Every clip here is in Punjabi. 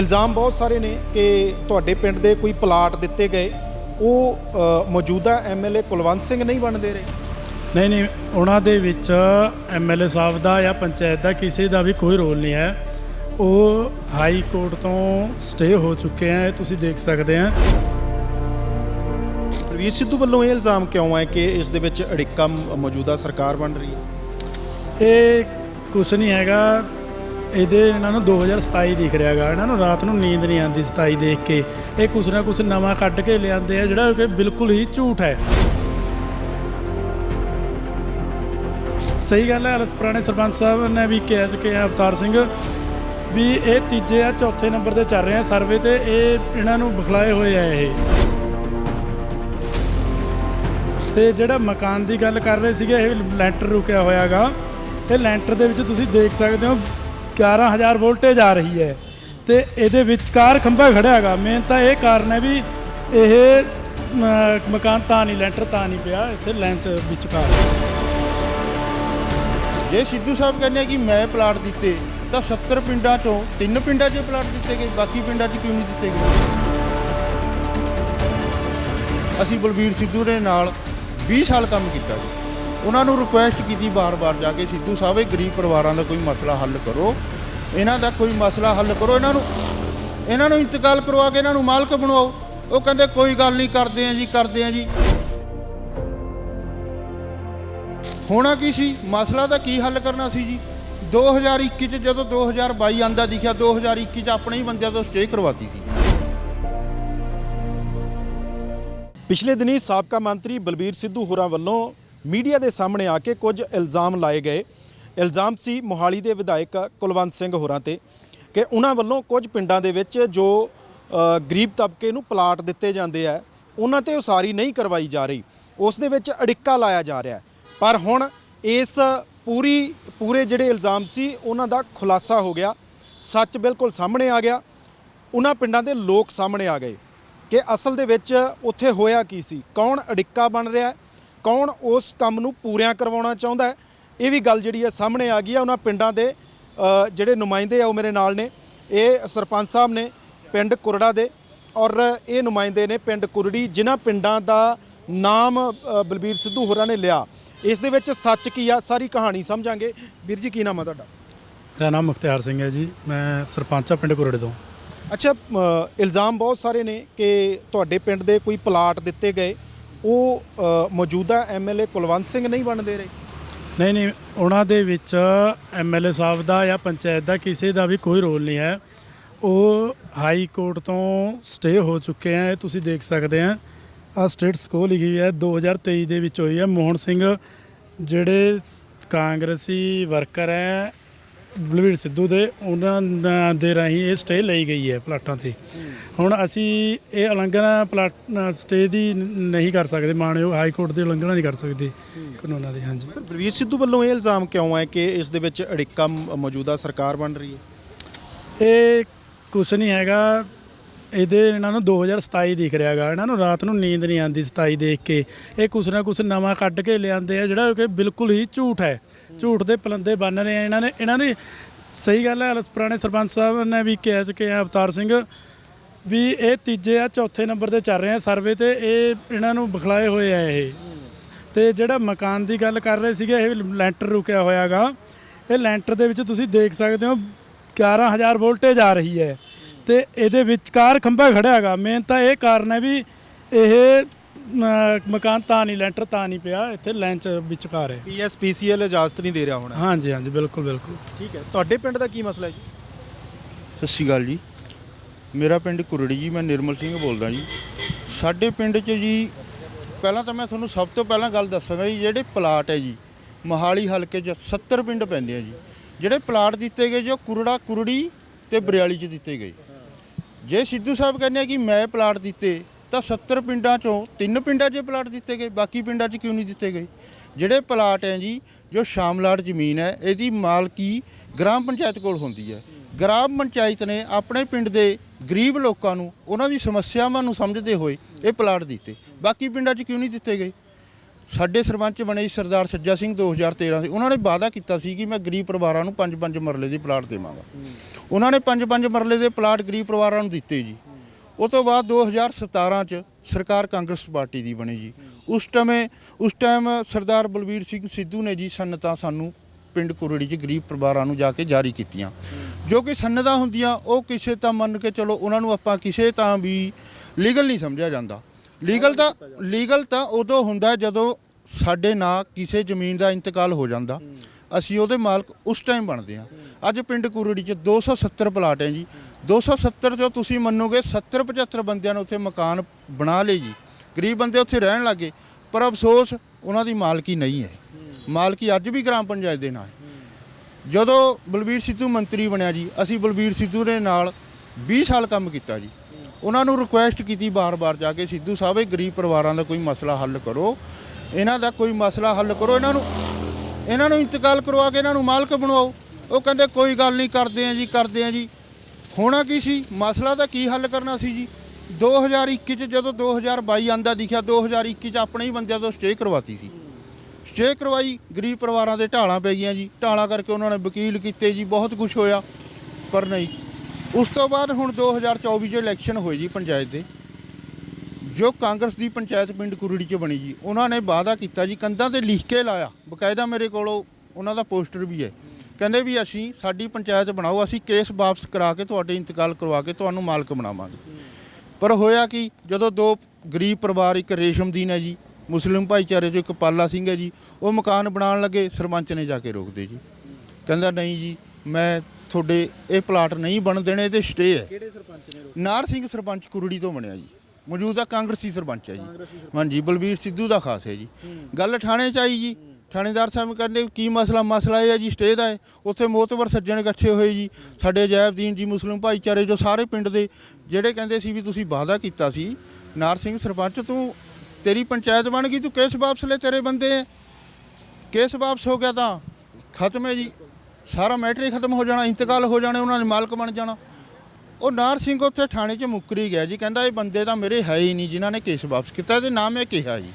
ਇਲਜ਼ਾਮ ਬਹੁਤ ਸਾਰੇ ਨੇ ਕਿ ਤੁਹਾਡੇ ਪਿੰਡ ਦੇ ਕੋਈ ਪਲਾਟ ਦਿੱਤੇ ਗਏ। ਉਹ ਅ, ਮੌਜੂਦਾ ਐਮਐਲਏ ਕੁਲਵੰਤ ਸਿੰਘ ਨਹੀਂ ਬਣਦੇ ਰਹੇ। ਨਹੀਂ ਨਹੀਂ ਉਹਨਾਂ ਦੇ ਵਿੱਚ ਐਮਐਲਏ ਸਾਹਿਬ ਦਾ ਜਾਂ ਪੰਚਾਇਤ ਦਾ ਕਿਸੇ ਦਾ ਵੀ ਕੋਈ ਰੋਲ ਨਹੀਂ ਹੈ। ਉਹ ਹਾਈ ਕੋਰਟ ਤੋਂ ਸਟੇ ਹੋ ਚੁੱਕੇ ਹੈ ਇਹ ਤੁਸੀਂ ਦੇਖ ਸਕਦੇ ਆ ਪ੍ਰਵੀਰ ਸਿੱਧੂ ਵੱਲੋਂ ਇਹ ਇਲਜ਼ਾਮ ਕਿਉਂ ਹੈ ਕਿ ਇਸ ਦੇ ਵਿੱਚ ਅੜਿੱਕਾ ਮ- ਮੌਜੂਦਾ ਸਰਕਾਰ ਬਣ ਰਹੀ ਹੈ? ਇਹ ਕੁਛ ਨਹੀਂ ਹੈਗਾ। ਇਹਦੇ ਇਹਨਾਂ ਨੂੰ 2027 ਦਿਖ ਰਿਹਾ ਹੈਗਾ ਇਹਨਾਂ ਨੂੰ ਰਾਤ ਨੂੰ ਨੀਂਦ ਨਹੀਂ ਆਉਂਦੀ 27 ਦੇਖ ਕੇ। ਇਹ ਕੁਛ ਨਾ ਕੁਛ ਨਵਾਂ ਕੱਢ ਕੇ ਲਿਆਂਦੇ ਆ, ਜਿਹੜਾ ਕਿ ਬਿਲਕੁਲ ਹੀ ਝੂਠ ਹੈ। ਸਹੀ ਗੱਲ ਹੈ ਪੁਰਾਣੇ ਸਰਪੰਚ ਸਾਹਿਬ ਨੇ ਵੀ ਕਹਿ ਚੁੱਕੇ ਆ ਅਵਤਾਰ ਸਿੰਘ ਵੀ ਇਹ ਤੀਜੇ ਆ ਚੌਥੇ ਨੰਬਰ ਤੇ ਚੱਲ ਰਹੇ ਆ ਸਰਵੇ ਤੇ ਇਹ ਇਹਨਾਂ ਨੂੰ ਬਖਲਾਏ ਹੋਏ ਆ ਇਹ। ਤੇ ਜਿਹੜਾ ਮਕਾਨ ਦੀ ਗੱਲ ਕਰ ਰਹੇ ਸੀਗੇ, ਇਹ ਲੈਂਟਰ ਰੁਕਿਆ ਹੋਇਆਗਾ ਇਹ ਲੈਂਟਰ ਦੇ ਵਿੱਚ ਤੁਸੀਂ ਦੇਖ ਸਕਦੇ ਹੋ 11000 ਵੋਲਟੇਜ ਆ ਰਹੀ ਹੈ ਤੇ ਇਹਦੇ ਵਿਚਕਾਰ ਖੰਭਾ ਖੜਿਆ ਹੈਗਾ। ਮੇਨ ਤਾਂ ਇਹ ਕਾਰਨ ਹੈ ਵੀ ਇਹ ਮਕਾਨ ਤਾਂ ਨਹੀਂ, ਲੈਂਟਰ ਤਾਂ ਨਹੀਂ ਪਿਆ, ਇੱਥੇ ਲੈਂਚ ਵਿਚਕਾਰ ਜੇ ਸਿੱਧੂ ਸਾਹਿਬ ਕਹਿੰਦੇ ਕਿ ਮੈਂ ਪਲਾਟ ਦਿੱਤੇ, ਤਾਂ 70 ਪਿੰਡਾਂ ਚੋਂ ਤਿੰਨ ਪਿੰਡਾਂ 'ਚ ਪਲਾਟ ਦਿੱਤੇ ਗਏ, ਬਾਕੀ ਪਿੰਡਾਂ 'ਚ ਕਿਉਂ ਨਹੀਂ ਦਿੱਤੇ ਗਏ? ਅਸੀਂ ਬਲਬੀਰ ਸਿੱਧੂ ਦੇ ਨਾਲ 20 ਸਾਲ ਕੰਮ ਕੀਤਾ ਜੀ ਉਹਨਾਂ ਨੂੰ ਰਿਕੁਐਸਟ ਕੀਤੀ ਬਾਰ-ਬਾਰ ਜਾ ਕੇ, ਸਿੱਧੂ ਸਾਹਿਬ, ਇਹ ਗਰੀਬ ਪਰਿਵਾਰਾਂ ਦਾ ਕੋਈ ਮਸਲਾ ਹੱਲ ਕਰੋ। ਇਹਨਾਂ ਦਾ ਕੋਈ ਮਸਲਾ ਹੱਲ ਕਰੋ। ਇਹਨਾਂ ਨੂੰ ਇਹਨਾਂ ਨੂੰ ਇੰਤਕਾਲ ਕਰਵਾ ਕੇ ਇਹਨਾਂ ਨੂੰ ਮਾਲਕ ਬਣਾਓ। ਉਹ ਕਹਿੰਦੇ, ਕੋਈ ਗੱਲ ਨਹੀਂ, ਕਰਦੇ ਆ ਜੀ, ਕਰਦੇ ਆ ਜੀ। ਹੋਣਾ ਕੀ ਸੀ? ਮਸਲਾ ਦਾ ਕੀ ਹੱਲ ਕਰਨਾ ਸੀ ਜੀ? 2021 ਚ ਜਦੋਂ 2022 ਆਂਦਾ ਦਿਖਿਆ 2021 ਚ ਆਪਣੇ ਹੀ ਬੰਦਿਆਂ ਤੋਂ ਸਟੇ ਕਰਵਾਤੀ ਸੀ। ਪਿਛਲੇ ਦਿਨੀ ਸਾਬਕਾ ਮੰਤਰੀ ਬਲਬੀਰ ਸਿੱਧੂ ਹੋਰਾਂ ਵੱਲੋਂ ਮੀਡੀਆ ਦੇ ਸਾਹਮਣੇ ਆ ਕੇ ਕੁਝ ਇਲਜ਼ਾਮ ਲਾਏ ਗਏ। ਇਲਜ਼ਾਮ ਸੀ ਮੋਹਾਲੀ ਦੇ ਵਿਧਾਇਕ ਕੁਲਵੰਤ ਸਿੰਘ ਹੋਰਾਂ ਤੇ ਕਿ ਉਹਨਾਂ ਵੱਲੋਂ ਕੁਝ ਪਿੰਡਾਂ ਦੇ ਵਿੱਚ ਜੋ ਗਰੀਬ ਤਬਕੇ ਨੂੰ ਪਲਾਟ ਦਿੱਤੇ ਜਾਂਦੇ ਆ, ਉਹਨਾਂ ਤੇ ਉਸਾਰੀ ਨਹੀਂ ਕਰਵਾਈ ਜਾ ਰਹੀ। ਉਸ ਦੇ ਵਿੱਚ ਅੜਿੱਕਾ ਲਾਇਆ ਜਾ ਰਿਹਾ। ਪਰ ਹੁਣ ਇਸ ਪੂਰੀ, ਪੂਰੇ ਜਿਹੜੇ ਇਲਜ਼ਾਮ ਸੀ, ਉਹਨਾਂ ਦਾ ਖੁਲਾਸਾ ਹੋ ਗਿਆ। ਸੱਚ ਬਿਲਕੁਲ ਸਾਹਮਣੇ ਆ ਗਿਆ। ਉਹਨਾਂ ਪਿੰਡਾਂ ਦੇ ਲੋਕ ਸਾਹਮਣੇ ਆ ਗਏ ਕਿ ਅਸਲ ਦੇ ਵਿੱਚ ਉੱਥੇ ਹੋਇਆ ਕੀ ਸੀ? ਕੌਣ ਅੜਿੱਕਾ ਬਣ ਰਿਹਾ? ਕੌਣ ਉਸ ਕੰਮ ਨੂੰ ਪੂਰਿਆਂ ਕਰਵਾਉਣਾ ਚਾਹੁੰਦਾ ਹੈ? ਇਹ ਵੀ ਗੱਲ ਜਿਹੜੀ ਹੈ ਸਾਹਮਣੇ ਆ ਗਈ ਹੈ। ਉਹਨਾਂ ਪਿੰਡਾਂ ਦੇ ਜਿਹੜੇ ਨੁਮਾਇੰਦੇ ਆ ਉਹ ਮੇਰੇ ਨਾਲ ਨੇ। ਇਹ ਸਰਪੰਚ ਸਾਹਿਬ ਨੇ ਪਿੰਡ ਕੁਰੜਾ ਦੇ ਔਰ ਇਹ ਨੁਮਾਇੰਦੇ ਨੇ ਪਿੰਡ ਕੁਰੜੀ ਜਿਨ੍ਹਾਂ ਪਿੰਡਾਂ ਦਾ ਨਾਮ ਬਲਬੀਰ ਸਿੱਧੂ ਹੋਰਾਂ ਨੇ ਲਿਆ। ਇਸ ਦੇ ਵਿੱਚ ਸੱਚ ਕੀ ਆ? ਸਾਰੀ ਕਹਾਣੀ ਸਮਝਾਂਗੇ। ਵੀਰ ਜੀ ਕੀ ਨਾਮ ਆ ਤੁਹਾਡਾ? ਮੇਰਾ ਨਾਮ ਮੁਖਤਿਆਰ ਸਿੰਘ ਹੈ ਜੀ। ਮੈਂ ਸਰਪੰਚ ਆ ਪਿੰਡ ਕੁਰੜੇ ਤੋਂ। ਅੱਛਾ ਇਲਜ਼ਾਮ ਬਹੁਤ ਸਾਰੇ ਨੇ ਕਿ ਤੁਹਾਡੇ ਪਿੰਡ ਦੇ ਕੋਈ ਪਲਾਟ ਦਿੱਤੇ ਗਏ। ਉਹ ਅ, ਮੌਜੂਦਾ ਐਮਐਲਏ ਕੁਲਵੰਤ ਸਿੰਘ ਨਹੀਂ ਬਣਦੇ ਰਹੇ? ਨਹੀਂ ਨਹੀਂ ਉਹਨਾਂ ਦੇ ਵਿੱਚ ਐਮਐਲਏ ਸਾਹਿਬ ਦਾ ਜਾਂ ਪੰਚਾਇਤ ਦਾ ਕਿਸੇ ਦਾ ਵੀ ਕੋਈ ਰੋਲ ਨਹੀਂ ਹੈ। ਉਹ ਹਾਈ ਕੋਰਟ ਤੋਂ ਸਟੇ ਹੋ ਚੁੱਕੇ ਹੈ ਇਹ ਤੁਸੀਂ ਦੇਖ ਸਕਦੇ ਆ ਆ ਸਟੇਟ ਸਕੋ ਲਿਖੀ ਹੈ 2023 ਦੇ ਵਿੱਚ ਹੋਈ ਹੈ। ਮੋਹਨ ਸਿੰਘ ਜਿਹੜੇ ਕਾਂਗਰਸੀ ਵਰਕਰ ਹੈ ਬਲਵੀਰ ਸਿੱਧੂ ਦੇ ਉਹਨਾਂ ਦਾ- ਦੇ ਰਾਹੀਂ ਇਹ ਸਟੇ ਲਈ ਗਈ ਹੈ ਪਲਾਟਾਂ ਤੇ। ਹੁਣ ਅਸੀਂ ਇਹ ਉਲੰਘਣਾ ਪਲਾਟ ਸਟੇ ਦੀ ਨਹੀਂ ਕਰ ਸਕਦੇ ਮਾਣਯੋਗ ਹਾਈ ਕੋਰਟ ਦੀ ਉਲੰਘਣਾ ਨਹੀਂ ਕਰ ਸਕਦੇ ਕਾਨੂੰਨਾਂ ਦੀ ਹਾਂਜੀ। ਫਿਰ ਬਲਵੀਰ ਸਿੱਧੂ ਵੱਲੋਂ ਇਹ ਇਲਜ਼ਾਮ ਕਿਉਂ ਹੈ ਕਿ ਇਸ ਦੇ ਵਿੱਚ ਅੜਿੱਕਾ ਮ- ਮੌਜੂਦਾ ਸਰਕਾਰ ਬਣ ਰਹੀ ਹੈ? ਇਹ ਕੁਛ ਨਹੀਂ ਹੈਗਾ। ਇਹਦੇ ਇਹਨਾਂ ਨੂੰ 2027 ਦਿਖ ਰਿਹਾ ਹੈਗਾ ਇਹਨਾਂ ਨੂੰ ਰਾਤ ਨੂੰ ਨੀਂਦ ਨਹੀਂ ਆਉਂਦੀ 27 ਦੇਖ ਕੇ। ਇਹ ਕੁਛ ਨਾ ਕੁਛ ਨਵਾਂ ਕੱਢ ਕੇ ਲਿਆਂਦੇ ਆ, ਜਿਹੜਾ ਕਿ ਬਿਲਕੁਲ ਹੀ ਝੂਠ ਹੈ। ਝੂਠ ਦੇ ਪਲੰਦੇ ਬੰਨ ਰਹੇ ਆ ਇਹਨਾਂ ਨੇ। ਇਹਨਾਂ ਨੇ ਸਹੀ ਗੱਲ ਹੈ ਪੁਰਾਣੇ ਸਰਪੰਚ ਸਾਹਿਬ ਨੇ ਵੀ ਕਹਿ ਚੁੱਕੇ ਆ, ਅਵਤਾਰ ਸਿੰਘ, ਵੀ ਇਹ ਤੀਜੇ ਆ, ਚੌਥੇ ਨੰਬਰ ਤੇ ਚੱਲ ਰਹੇ ਆ ਸਰਵੇ ਤੇ ਇਹ ਇਹਨਾਂ ਨੂੰ ਬਖਲਾਏ ਹੋਏ ਆ ਇਹ। ਤੇ ਜਿਹੜਾ ਮਕਾਨ ਦੀ ਗੱਲ ਕਰ ਰਹੇ ਸੀਗੇ, ਇਹ ਲੈਂਟਰ ਰੁਕਿਆ ਹੋਇਆਗਾ ਇਹ ਲੈਂਟਰ ਦੇ ਵਿੱਚ ਤੁਸੀਂ ਦੇਖ ਸਕਦੇ ਹੋ 11000 ਵੋਲਟੇਜ ਆ ਰਹੀ ਹੈ। ਤੇ ਇਹਦੇ ਵਿਚਕਾਰ ਖੰਭਾ ਖੜਿਆ ਹੈਗਾ। ਮੇਨ ਤਾਂ ਇਹ ਕਾਰਨ ਹੈ ਵੀ ਇਹ ਮਕਾਨ ਤਾਂ ਨਹੀਂ ਲੈਂਟਰ ਤਾਂ ਨਹੀਂ ਪਿਆ। ਇੱਥੇ ਲੈਂਚ ਵਿਚਕਾਰ ਹੈ। ਪੀਐਸਪੀਸੀਐਲ ਇਜਾਜ਼ਤ ਨਹੀਂ ਦੇ ਰਿਹਾ ਹੋਣਾ। ਹਾਂਜੀ ਹਾਂਜੀ ਬਿਲਕੁਲ ਬਿਲਕੁਲ। ਠੀਕ ਹੈ। ਤੁਹਾਡੇ ਪਿੰਡ ਦਾ ਕੀ ਮਸਲਾ ਹੈ ਜੀ? ਸਤਿ ਸ਼੍ਰੀ ਅਕਾਲ ਜੀ। ਮੇਰਾ ਪਿੰਡ ਕੁਰੜੀ ਜੀ ਮੈਂ ਨਿਰਮਲ ਸਿੰਘ ਬੋਲਦਾ ਜੀ। ਸਾਡੇ ਪਿੰਡ 'ਚ ਜੀ ਪਹਿਲਾਂ ਤਾਂ ਮੈਂ ਤੁਹਾਨੂੰ ਸਭ ਤੋਂ ਪਹਿਲਾਂ ਗੱਲ ਦੱਸਾਂਗਾ ਜੀ ਜਿਹੜੇ ਪਲਾਟ ਹੈ ਜੀ ਮੋਹਾਲੀ ਹਲਕੇ 'ਚ 70 ਪਿੰਡ ਪੈਂਦੇ ਆ ਜੀ। ਜਿਹੜੇ ਪਲਾਟ ਦਿੱਤੇ ਗਏ ਜੋ ਕੁਰੜਾ ਕੁਰੜੀ ਤੇ ਬਰਿਆਲੀ 'ਚ ਦਿੱਤੇ ਗਏ। ਜੇ ਸਿੱਧੂ ਸਾਹਿਬ ਕਹਿੰਦੇ ਕਿ ਮੈਂ ਪਲਾਟ ਦਿੱਤੇ, ਤਾਂ 70 ਪਿੰਡਾਂ ਚੋਂ ਤਿੰਨ ਪਿੰਡਾਂ 'ਚ ਪਲਾਟ ਦਿੱਤੇ ਗਏ, ਬਾਕੀ ਪਿੰਡਾਂ 'ਚ ਕਿਉਂ ਨਹੀਂ ਦਿੱਤੇ ਗਏ? ਜਿਹੜੇ ਪਲਾਟ ਹੈ ਜੀ, ਜੋ ਸ਼ਾਮਲਾਟ ਜ਼ਮੀਨ ਹੈ, ਇਹਦੀ ਮਾਲਕੀ ਗ੍ਰਾਮ ਪੰਚਾਇਤ ਕੋਲ ਹੁੰਦੀ ਹੈ। ਗ੍ਰਾਮ ਪੰਚਾਇਤ ਨੇ ਆਪਣੇ ਪਿੰਡ ਦੇ ਗਰੀਬ ਲੋਕਾਂ ਨੂੰ, ਉਹਨਾਂ ਦੀ ਸਮੱਸਿਆਵਾਂ ਨੂੰ ਸਮਝਦੇ ਹੋਏ ਇਹ ਪਲਾਟ ਦਿੱਤੇ। ਬਾਕੀ ਪਿੰਡਾਂ 'ਚ ਕਿਉਂ ਨਹੀਂ ਦਿੱਤੇ ਗਏ? ਸਾਡੇ ਸਰਪੰਚ ਬਣੇ ਸੀ ਸਰਦਾਰ ਸੱਜਾ ਸਿੰਘ 2013 ਦੇ। ਉਹਨਾਂ ਨੇ ਵਾਅਦਾ ਕੀਤਾ ਸੀ ਕਿ ਮੈਂ ਗਰੀਬ ਪਰਿਵਾਰਾਂ ਨੂੰ ਪੰਜ ਪੰਜ ਮਰਲੇ ਦੇ ਪਲਾਟ ਦੇਵਾਂਗਾ। ਉਹਨਾਂ ਨੇ ਪੰਜ ਪੰਜ ਮਰਲੇ ਦੇ ਪਲਾਟ ਗਰੀਬ ਪਰਿਵਾਰਾਂ ਨੂੰ ਦਿੱਤੇ ਜੀ। ਉਹ ਤੋਂ ਬਾਅਦ 2017 ਚ ਸਰਕਾਰ ਕਾਂਗਰਸ ਪਾਰਟੀ ਦੀ ਬਣੀ ਜੀ। ਉਸ ਟਾਈਮੇ ਉਸ ਟਾਈਮ ਸਰਦਾਰ ਬਲਵੀਰ ਸਿੰਘ ਸਿੱਧੂ ਨੇ ਜੀ ਸਨਤਾਂ ਸਾਨੂੰ ਪਿੰਡ ਕੁਰੜੀ ਚ ਗਰੀਬ ਪਰਿਵਾਰਾਂ ਨੂੰ ਜਾ ਕੇ ਜਾਰੀ ਕੀਤੀਆਂ। ਜੋ ਕਿ ਸਨਤਾਂ ਹੁੰਦੀਆਂ ਉਹ ਕਿਸੇ ਤਾਂ ਮੰਨ ਕੇ ਚਲੋ ਉਹਨਾਂ ਨੂੰ ਆਪਾਂ ਕਿਸੇ ਤਾਂ ਵੀ ਲੀਗਲ ਨਹੀਂ ਸਮਝਿਆ ਜਾਂਦਾ। ਲੀਗਲ ਤਾਂ ਲੀਗਲ ਤਾਂ ਉਦੋਂ ਹੁੰਦਾ ਜਦੋਂ ਸਾਡੇ ਨਾਂ ਕਿਸੇ ਜ਼ਮੀਨ ਦਾ ਇੰਤਕਾਲ ਹੋ ਜਾਂਦਾ। ਅਸੀਂ ਉਹਦੇ ਮਾਲਕ ਉਸ ਟਾਈਮ ਬਣਦੇ ਆ ਅੱਜ ਪਿੰਡ ਕੁਰੜੀ ਚ 270 ਪਲਾਟ ਹੈ ਜੀ। 270 ਚੋਂ ਤੁਸੀਂ ਮੰਨੋਗੇ 70 75 ਬੰਦਿਆਂ ਨੇ ਉੱਥੇ ਮਕਾਨ ਬਣਾ ਲਏ ਜੀ। ਗਰੀਬ ਬੰਦੇ ਉੱਥੇ ਰਹਿਣ ਲੱਗੇ ਪਰ ਅਫਸੋਸ, ਉਹਨਾਂ ਦੀ ਮਾਲਕੀ ਨਹੀਂ ਹੈ। ਮਾਲਕੀ ਅੱਜ ਵੀ ਗ੍ਰਾਮ ਪੰਚਾਇਤ ਦੇ ਨਾਂ ਜਦੋਂ ਬਲਬੀਰ ਸਿੱਧੂ ਮੰਤਰੀ ਬਣਿਆ ਜੀ, ਅਸੀਂ ਬਲਬੀਰ ਸਿੱਧੂ ਦੇ ਨਾਲ 20 ਸਾਲ ਕੰਮ ਕੀਤਾ ਜੀ। ਉਹਨਾਂ ਨੂੰ ਰਿਕੁਐਸਟ ਕੀਤੀ ਬਾਰ-ਬਾਰ ਜਾ ਕੇ, ਸਿੱਧੂ ਸਾਹਿਬ, ਇਹ ਗਰੀਬ ਪਰਿਵਾਰਾਂ ਦਾ ਕੋਈ ਮਸਲਾ ਹੱਲ ਕਰੋ। ਇਹਨਾਂ ਦਾ ਕੋਈ ਮਸਲਾ ਹੱਲ ਕਰੋ। ਇਹਨਾਂ ਨੂੰ ਇਹਨਾਂ ਨੂੰ ਇੰਤਕਾਲ ਕਰਵਾ ਕੇ ਇਹਨਾਂ ਨੂੰ ਮਾਲਕ ਬਣਵਾਓ। ਉਹ ਕਹਿੰਦੇ, ਕੋਈ ਗੱਲ ਨਹੀਂ, ਕਰਦੇ ਆ ਜੀ, ਕਰਦੇ ਆ ਜੀ। ਹੋਣਾ ਕੀ ਸੀ? ਮਸਲਾ ਤਾਂ ਕੀ ਹੱਲ ਕਰਨਾ ਸੀ ਜੀ? 2021 ਚ ਜਦੋਂ 2022 ਆਂਦਾ ਦਿਖਿਆ 2021 ਚ ਆਪਣੇ ਹੀ ਬੰਦਿਆਂ ਤੋਂ ਸਟੇ ਕਰਵਾਤੀ ਸੀ। ਸਟੇ ਕਰਵਾਈ, ਗਰੀਬ ਪਰਿਵਾਰਾਂ ਦੇ ਢਾਲਾਂ ਪੈ ਗਈਆਂ ਜੀ। ਢਾਲਾਂ ਕਰਕੇ ਉਹਨਾਂ ਨੇ ਵਕੀਲ ਕੀਤੇ ਜੀ, ਬਹੁਤ ਕੁਝ ਹੋਇਆ। ਪਰ ਨਹੀਂ ਉਸ ਤੋਂ ਬਾਅਦ ਹੁਣ 2024 ਚ ਇਲੈਕਸ਼ਨ ਹੋਏ ਜੀ ਪੰਚਾਇਤ ਦੇ, ਜੋ ਕਾਂਗਰਸ ਦੀ ਪੰਚਾਇਤ ਪਿੰਡ ਕੁਰੜੀ ਚ ਬਣੀ ਜੀ, ਉਹਨਾਂ ਨੇ ਵਾਅਦਾ ਕੀਤਾ ਜੀ, ਕੰਧਾਂ ਤੇ ਲਿਖ ਕੇ ਲਾਇਆ। ਬਕਾਇਦਾ ਮੇਰੇ ਕੋਲੋਂ ਉਹਨਾਂ ਦਾ ਪੋਸਟਰ ਵੀ ਹੈ। ਕਹਿੰਦੇ ਵੀ ਅਸੀਂ, ਸਾਡੀ ਪੰਚਾਇਤ ਬਣਾਓ, ਅਸੀਂ ਕੇਸ ਵਾਪਸ ਕਰਾ ਕੇ ਤੁਹਾਡੇ ਇੰਤਕਾਲ ਕਰਵਾ ਕੇ ਤੁਹਾਨੂੰ ਮਾਲਕ ਬਣਾਵਾਂਗੇ। ਪਰ ਹੋਇਆ ਕਿ, ਜਦੋਂ ਦੋ ਗਰੀਬ ਪਰਿਵਾਰ, ਇੱਕ ਰੇਸ਼ਮਦੀਨ ਹੈ ਜੀ, ਮੁਸਲਿਮ ਭਾਈਚਾਰੇ ਚੋਂ ਇੱਕ ਪਾਲਾ ਸਿੰਘ ਹੈ ਜੀ, ਉਹ ਮਕਾਨ ਬਣਾਉਣ ਲੱਗੇ, ਸਰਪੰਚ ਨੇ ਜਾ ਕੇ ਰੋਕਦੇ ਜੀ। ਕਹਿੰਦਾ, ਨਹੀਂ ਜੀ, ਮੈਂ ਤੁਹਾਡੇ ਇਹ ਪਲਾਟ ਨਹੀਂ ਬਣ ਦੇਣੇ ਤੇ ਸਟੇ ਹੈ। ਕਿਹੜੇ ਸਰਪੰਚ ਨੇ ਨਾਰ ਸਿੰਘ ਸਰਪੰਚ ਕੁਰੜੀ ਤੋਂ ਬਣਿਆ ਜੀ। ਮੌਜੂਦਾ ਕਾਂਗਰਸੀ ਸਰਪੰਚ ਹੈ ਜੀ। ਹਾਂਜੀ ਬਲਬੀਰ ਸਿੱਧੂ ਦਾ ਖਾਸ ਹੈ ਜੀ। ਗੱਲ ਥਾਣੇ ਚ ਆਈ ਜੀ। ਥਾਣੇਦਾਰ ਸਾਹਿਬ ਕਹਿੰਦੇ ਕੀ ਮਸਲਾ? ਮਸਲਾ ਇਹ ਹੈ ਜੀ ਸਟੇ ਦਾ ਹੈ। ਉੱਥੇ ਮੋਤਵਰ ਸੱਜਣ ਇਕੱਠੇ ਹੋਏ ਜੀ। ਸਾਡੇ ਜੈਬਦੀਨ ਜੀ ਮੁਸਲਿਮ ਭਾਈਚਾਰੇ ਜੋ ਸਾਰੇ ਪਿੰਡ ਦੇ ਜਿਹੜੇ ਕਹਿੰਦੇ ਸੀ ਵੀ ਤੁਸੀਂ ਵਾਅਦਾ ਕੀਤਾ ਸੀ ਨਾਰ ਸਿੰਘ ਸਰਪੰਚ ਤੂੰ ਤੇਰੀ ਪੰਚਾਇਤ ਬਣ ਗਈ ਤੂੰ ਕੇਸ ਵਾਪਸ ਲੈ ਤੇਰੇ ਬੰਦੇ ਕੇਸ ਵਾਪਸ ਹੋ ਗਿਆ ਤਾਂ? ਖਤਮ ਹੈ ਜੀ। ਸਾਰਾ ਮੈਟਰ ਹੀ ਖਤਮ ਹੋ ਜਾਣਾ ਇੰਤਕਾਲ ਹੋ ਜਾਣੇ ਉਹਨਾਂ ਨੇ ਮਾਲਕ ਬਣ ਜਾਣਾ। ਉਹ ਨਾਰ ਸਿੰਘ ਉੱਥੇ ਥਾਣੇ 'ਚ ਮੁੱਕਰੀ ਗਿਆ ਜੀ ਕਹਿੰਦਾ ਇਹ ਬੰਦੇ ਤਾਂ ਮੇਰੇ ਹੈ ਹੀ ਨਹੀਂ ਜਿਨ੍ਹਾਂ ਨੇ ਕੇਸ ਵਾਪਸ ਕੀਤਾ ਤੇ ਨਾ ਮੈਂ ਕਿਹਾ ਜੀ।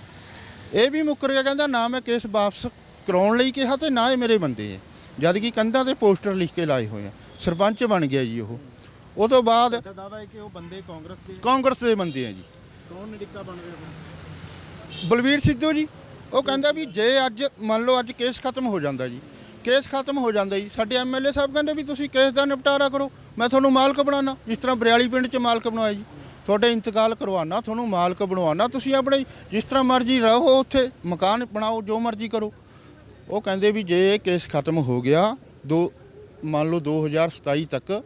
ਇਹ ਵੀ ਮੁੱਕਰ ਗਿਆ ਕਹਿੰਦਾ ਨਾ ਮੈਂ ਕੇਸ ਵਾਪਸ ਕਰਾਉਣ ਲਈ ਕਿਹਾ ਤੇ ਨਾ ਇਹ ਮੇਰੇ ਬੰਦੇ ਹੈ। ਜਦ ਕਿ ਕੰਧਾਂ ਤੇ ਪੋਸਟਰ ਲਿਖ ਕੇ ਲਾਏ ਹੋਏ ਆ ਸਰਪੰਚ ਬਣ ਗਿਆ ਜੀ ਉਹ। ਉਹ ਤੋਂ ਬਾਅਦ ਦਾ ਦਾਵਾ ਹੈ ਕਿ ਉਹ ਬੰਦੇ ਕਾਂਗਰਸ ਦੇ ਕਾਂਗਰਸ ਦੇ ਬੰਦੇ ਆ ਜੀ। ਕੌਣ ਨਿੜਿੱਕਾ ਬਣ ਰਿਹਾ ਬਲਵੀਰ ਸਿੱਧੂ ਜੀ ਉਹ ਕਹਿੰਦਾ ਵੀ ਜੇ ਅੱਜ ਮੰਨ ਲਓ ਅੱਜ ਕੇਸ ਖਤਮ ਹੋ ਜਾਂਦਾ ਜੀ ਕੇਸ ਖਤਮ ਹੋ ਜਾਂਦਾ ਜੀ। ਸਾਡੇ ਐਮਐਲਏ ਸਾਹਿਬ ਕਹਿੰਦੇ ਵੀ ਤੁਸੀਂ ਕੇਸ ਦਾ ਨਿਪਟਾਰਾ ਕਰੋ। ਮੈਂ ਤੁਹਾਨੂੰ ਮਾਲਕ ਬਣਾਉਣਾ। ਜਿਸ ਤਰ੍ਹਾਂ ਬਰਿਆਲੀ ਪਿੰਡ 'ਚ ਮਾਲਕ ਬਣਵਾਇਆ ਜੀ। ਤੁਹਾਡੇ ਇੰਤਕਾਲ ਕਰਵਾਉਣਾ, ਤੁਹਾਨੂੰ ਮਾਲਕ ਬਣਵਾਉਣਾ। ਤੁਸੀਂ ਆਪਣੇ ਜਿਸ ਤਰ੍ਹਾਂ ਮਰਜ਼ੀ ਰਹੋ ਉੱਥੇ, ਮਕਾਨ ਬਣਾਓ, ਜੋ ਮਰਜ਼ੀ ਕਰੋ। ਉਹ ਕਹਿੰਦੇ ਵੀ ਜੇ ਇਹ ਕੇਸ ਖਤਮ ਹੋ ਗਿਆ, ਦੋ ਮੰਨ ਲਓ 2027 ਤੱਕ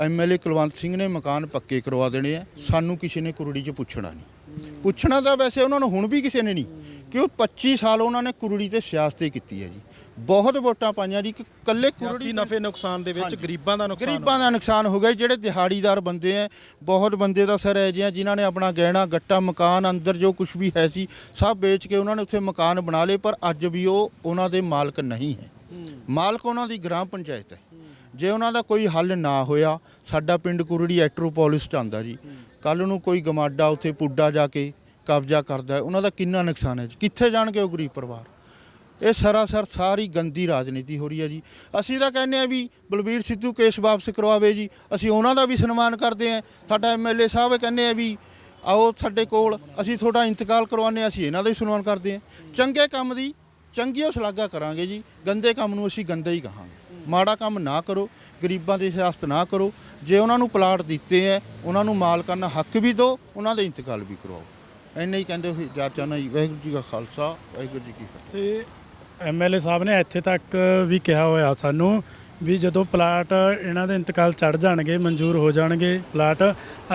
ਐਮਐਲਏ ਕੁਲਵੰਤ ਸਿੰਘ ਨੇ ਮਕਾਨ ਪੱਕੇ ਕਰਵਾ ਦੇਣੇ ਆ। ਸਾਨੂੰ ਕਿਸੇ ਨੇ ਕੁਰੜੀ 'ਚ ਪੁੱਛਣਾ ਨਹੀਂ। ਪੁੱਛਣਾ ਤਾਂ ਵੈਸੇ ਉਹਨਾਂ ਨੂੰ ਹੁਣ ਵੀ ਕਿਸੇ ਨੇ ਨਹੀਂ। ਕਿਉਂ? 25 ਸਾਲ ਉਹਨਾਂ ਨੇ ਕੁਰੜੀ ਤੇ ਸਿਆਸਤ ਕੀਤੀ ਹੈ ਜੀ। ਬਹੁਤ ਵੋਟਾਂ ਪਾਈਆਂ ਜੀ ਕਿ ਕੱਲੇ ਕੁਰੜੀ ਸਿਆਸੀ ਨਫੇ ਨੁਕਸਾਨ ਦੇ ਵਿੱਚ ਹਾਂਜੀ। ਗਰੀਬਾਂ ਦਾ ਨੁਕਸਾਨ ਗਰੀਬਾਂ ਦਾ ਨੁਕਸਾਨ ਹੋ ਗਿਆ ਜੀ, ਜਿਹੜੇ ਦਿਹਾੜੀਦਾਰ ਬੰਦੇ ਆ ਬਹੁਤ ਬੰਦੇ ਦਾ ਸਰ ਹੈ ਜੀ ਜਿਨ੍ਹਾਂ ਨੇ ਆਪਣਾ ਗਹਿਣਾ ਗੱਟਾ ਮਕਾਨ ਅੰਦਰ ਜੋ ਕੁਝ ਵੀ ਹੈ ਸੀ ਸਭ ਵੇਚ ਕੇ ਉਹਨਾਂ ਨੇ ਉੱਥੇ ਮਕਾਨ ਬਣਾ ਲਏ ਪਰ ਅੱਜ ਵੀ ਉਹ ਉਹਨਾਂ ਦੇ ਮਾਲਕ ਨਹੀਂ ਹੈ। ਮਾਲਕ ਉਹਨਾਂ ਦੀ ਗ੍ਰਾਮ ਪੰਚਾਇਤ ਹੈ। ਜੇ ਉਹਨਾਂ ਦਾ ਕੋਈ ਹੱਲ ਨਾ ਹੋਇਆ ਸਾਡਾ ਪਿੰਡ ਕੁਰੜੀ ਐਟਰੋਪੋਲਿਸ ਚ ਆਂਦਾ ਜੀ। ਕੱਲ ਨੂੰ ਕੋਈ ਗਮਾਡਾ ਉੱਥੇ ਪੁੱਡਾ ਜਾ ਕੇ ਕਬਜ਼ਾ ਕਰਦਾ ਹੈ ਉਹਨਾਂ ਦਾ ਕਿੰਨਾ ਨੁਕਸਾਨ ਹੈ ਜੀ? ਕਿੱਥੇ ਜਾਣਗੇ ਉਹ ਗਰੀਬ ਪਰਿਵਾਰ? ਇਹ ਸਰਾਸਰ ਸਾਰੀ ਗੰਦੀ ਰਾਜਨੀਤੀ ਹੋ ਰਹੀ ਹੈ ਜੀ। ਅਸੀਂ ਤਾਂ ਕਹਿੰਦੇ ਆ ਵੀ ਬਲਬੀਰ ਸਿੱਧੂ ਕੇਸ ਵਾਪਸ ਕਰਵਾਵੇ ਜੀ। ਅਸੀਂ ਉਹਨਾਂ ਦਾ ਵੀ ਸਨਮਾਨ ਕਰਦੇ ਆ ਸਾਡਾ ਐਮਐਲਏ ਸਾਹਿਬ ਕਹਿੰਦੇ ਆ ਵੀ ਆਓ ਸਾਡੇ ਕੋਲ, ਅਸੀਂ ਤੁਹਾਡਾ ਇੰਤਕਾਲ ਕਰਵਾਉਂਦੇ ਹਾਂ, ਅਸੀਂ ਇਹਨਾਂ ਦਾ ਵੀ ਸਨਮਾਨ ਕਰਦੇ ਆ ਚੰਗੇ ਕੰਮ ਦੀ ਚੰਗੀ ਉਹ ਸ਼ਲਾਘਾ ਕਰਾਂਗੇ ਜੀ। ਗੰਦੇ ਕੰਮ ਨੂੰ ਅਸੀਂ ਗੰਦਾ ਹੀ ਕਹਾਂਗੇ। ਮਾੜਾ ਕੰਮ ਨਾ ਕਰੋ, ਗਰੀਬਾਂ ਦੀ ਸਿਆਸਤ ਨਾ ਕਰੋ। ਜੇ ਉਹਨਾਂ ਨੂੰ ਪਲਾਟ ਦਿੱਤੇ ਹੈ, ਉਹਨਾਂ ਨੂੰ ਮਾਲਕਾਨਾ ਹੱਕ ਵੀ ਦਿਓ, ਉਹਨਾਂ ਦੇ ਇੰਤਕਾਲ ਵੀ ਕਰਵਾਓ। ਇੰਨਾ ਹੀ ਕਹਿੰਦੇ ਹੋਏ ਜਾ ਚਾਹਨਾ ਜੀ, ਵਾਹਿਗੁਰੂ ਜੀ ਕਾ ਖਾਲਸਾ, ਵਾਹਿਗੁਰੂ ਜੀ ਕੀ ਫਤਿਹ। ਐਮਐਲਏ ਸਾਹਿਬ ਨੇ ਇੱਥੇ ਤੱਕ ਵੀ ਕਿਹਾ ਹੋਇਆ ਸਾਨੂੰ ਵੀ ਜਦੋਂ ਪਲਾਟ ਇਹਨਾਂ ਦੇ ਇੰਤਕਾਲ ਚੜ ਜਾਣਗੇ ਮਨਜ਼ੂਰ ਹੋ ਜਾਣਗੇ ਪਲਾਟ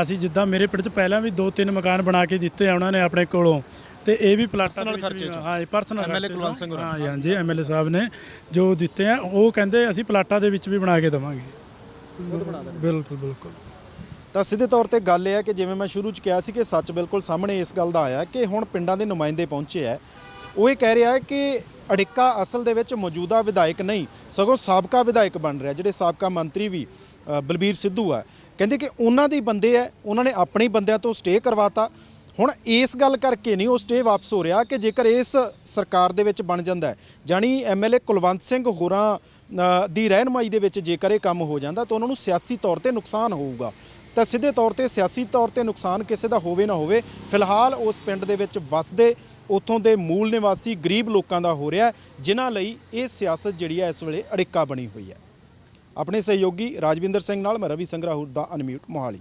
ਅਸੀਂ ਜਿੱਦਾਂ ਮੇਰੇ ਪਿੰਡ 'ਚ ਪਹਿਲਾਂ ਵੀ ਦੋ ਤਿੰਨ ਮਕਾਨ ਬਣਾ ਕੇ ਦਿੱਤੇ ਆ ਉਹਨਾਂ ਨੇ ਆਪਣੇ ਕੋਲੋਂ ਤੇ ਇਹ ਵੀ ਪਲਾਟਾਂ ਦੇ ਵਿੱਚ ਖਰਚੇ ਵੀ ਚੋਂ। ਹਾਂ ਪਰਸਨਲ MLA ਕੁਲਵੰਤ ਸਿੰਘ ਹੋਰਾਂ। ਹਾਂ ਹਾਂਜੀ ਐਮਐਲਏ ਸਾਹਿਬ ਨੇ ਜੋ ਦਿੱਤੇ ਆ ਉਹ ਕਹਿੰਦੇ ਅਸੀਂ ਪਲਾਟਾਂ ਦੇ ਵਿੱਚ ਵੀ ਬਣਾ ਕੇ ਦੇਵਾਂਗੇ। ਬਿਲਕੁਲ ਬਿਲਕੁਲ। ਤਾਂ ਸਿੱਧੇ ਤੌਰ ਤੇ ਗੱਲ ਇਹ ਹੈ ਕਿ ਜਿਵੇਂ ਮੈਂ ਸ਼ੁਰੂ ਚ ਕਿਹਾ ਸੀ ਕਿ ਸੱਚ ਬਿਲਕੁਲ ਸਾਹਮਣੇ ਇਸ ਗੱਲ ਦਾ ਆਇਆ ਕਿ ਹੁਣ ਪਿੰਡਾਂ ਦੇ ਨੁਮਾਇੰਦੇ ਪਹੁੰਚੇ ਹੈ ਉਹ ਇਹ ਕਹਿ ਰਿਹਾ ਹੈ ਕਿ ਅੜਿੱਕਾ ਅਸਲ ਦੇ ਵਿੱਚ ਮੌਜੂਦਾ ਵਿਧਾਇਕ ਨਹੀਂ, ਸਗੋਂ ਸਾਬਕਾ ਵਿਧਾਇਕ ਬਣ ਰਿਹਾ, ਜਿਹੜੇ ਸਾਬਕਾ ਮੰਤਰੀ ਵੀ ਬਲਬੀਰ ਸਿੱਧੂ ਆ। ਕਹਿੰਦੇ ਕਿ ਉਹਨਾਂ ਦੇ ਬੰਦੇ ਹੈ ਉਹਨਾਂ ਨੇ ਆਪਣੇ ਬੰਦਿਆਂ ਤੋਂ ਸਟੇ ਕਰਵਾਤਾ। ਹੁਣ ਇਸ ਗੱਲ ਕਰਕੇ ਨਹੀਂ ਉਹ ਸਟੇ ਵਾਪਸ ਹੋ ਰਿਹਾ ਕਿ ਜੇਕਰ ਇਸ ਸਰਕਾਰ ਦੇ ਵਿੱਚ ਬਣ ਜਾਂਦਾ ਹੈ ਜਾਨੀ ਐਮਐਲਏ ਕੁਲਵੰਤ ਸਿੰਘ ਹੋਰਾਂ ਦੀ ਰਹਿਨਮਾਈ ਦੇ ਵਿੱਚ ਜੇਕਰ ਇਹ ਕੰਮ ਹੋ ਜਾਂਦਾ ਤਾਂ ਉਹਨਾਂ ਨੂੰ ਸਿਆਸੀ ਤੌਰ ਤੇ ਨੁਕਸਾਨ ਹੋਊਗਾ। ਤਾਂ ਸਿੱਧੇ ਤੌਰ ਤੇ ਸਿਆਸੀ ਤੌਰ ਤੇ ਨੁਕਸਾਨ ਕਿਸੇ ਦਾ ਹੋਵੇ ਨਾ ਹੋਵੇ, ਫਿਲਹਾਲ ਉਸ ਪਿੰਡ ਦੇ ਵਿੱਚ ਵਸਦੇ ਉੱਥੋਂ ਦੇ ਮੂਲ ਨਿਵਾਸੀ ਗਰੀਬ ਲੋਕਾਂ ਦਾ ਹੋ ਰਿਹਾ ਜਿਨ੍ਹਾਂ ਲਈ ਇਹ ਸਿਆਸਤ ਜਿਹੜੀ ਹੈ ਇਸ ਵੇਲੇ ਅੜਿੱਕਾ ਬਣੀ ਹੋਈ ਹੈ। ਆਪਣੇ ਸਹਿਯੋਗੀ ਰਾਜਵਿੰਦਰ ਸਿੰਘ ਨਾਲ ਮੈਂ ਰਵੀ ਸੰਗਰਾਹੁਰ ਦਾ ਅਨਮਿਊਟ ਮੋਹਾਲੀ।